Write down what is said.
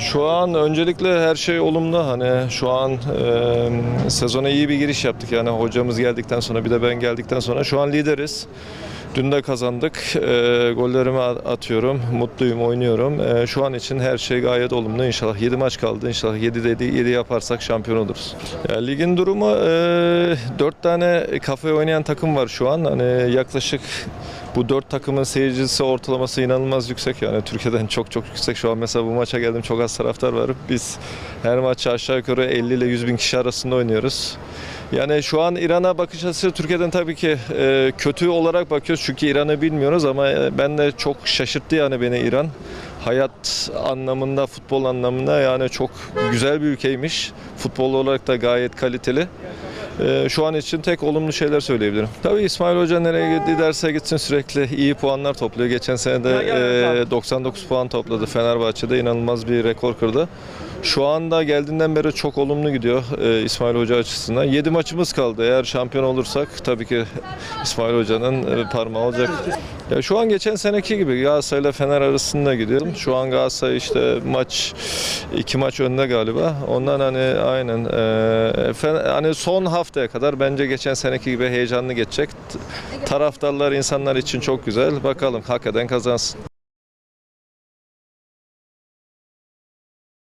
Şu an öncelikle her şey olumlu. Hani şu an e, sezona iyi bir giriş yaptık. Yani hocamız geldikten sonra bir de ben geldikten sonra şu an lideriz. Dün de kazandık. E, gollerimi atıyorum. Mutluyum, oynuyorum. E, şu an için her şey gayet olumlu. İnşallah 7 maç kaldı. İnşallah 7 dedi 7 yaparsak şampiyon oluruz. Ya, ligin durumu e, 4 tane kafe oynayan takım var şu an. Hani yaklaşık bu dört takımın seyircisi ortalaması inanılmaz yüksek yani Türkiye'den çok çok yüksek. Şu an mesela bu maça geldim çok az taraftar var. Biz her maç aşağı yukarı 50 ile 100 bin kişi arasında oynuyoruz. Yani şu an İran'a bakış açısı Türkiye'den tabii ki e, kötü olarak bakıyoruz çünkü İran'ı bilmiyoruz ama e, ben de çok şaşırttı yani beni İran. Hayat anlamında, futbol anlamında yani çok güzel bir ülkeymiş. Futbol olarak da gayet kaliteli. Ee, şu an için tek olumlu şeyler söyleyebilirim. Tabii İsmail Hoca nereye giderse gitsin sürekli iyi puanlar topluyor. Geçen sene de e, 99 puan topladı Fenerbahçe'de inanılmaz bir rekor kırdı. Şu anda geldiğinden beri çok olumlu gidiyor e, İsmail Hoca açısından. 7 maçımız kaldı. Eğer şampiyon olursak tabii ki İsmail Hoca'nın e, parmağı olacak. Ya şu an geçen seneki gibi Galatasaray ile Fener arasında gidiyorum. Şu an Galatasaray işte maç iki maç önde galiba. Ondan hani aynen e, Fener- hani son haftaya kadar bence geçen seneki gibi heyecanlı geçecek. Taraftarlar insanlar için çok güzel. Bakalım hakikaten kazansın.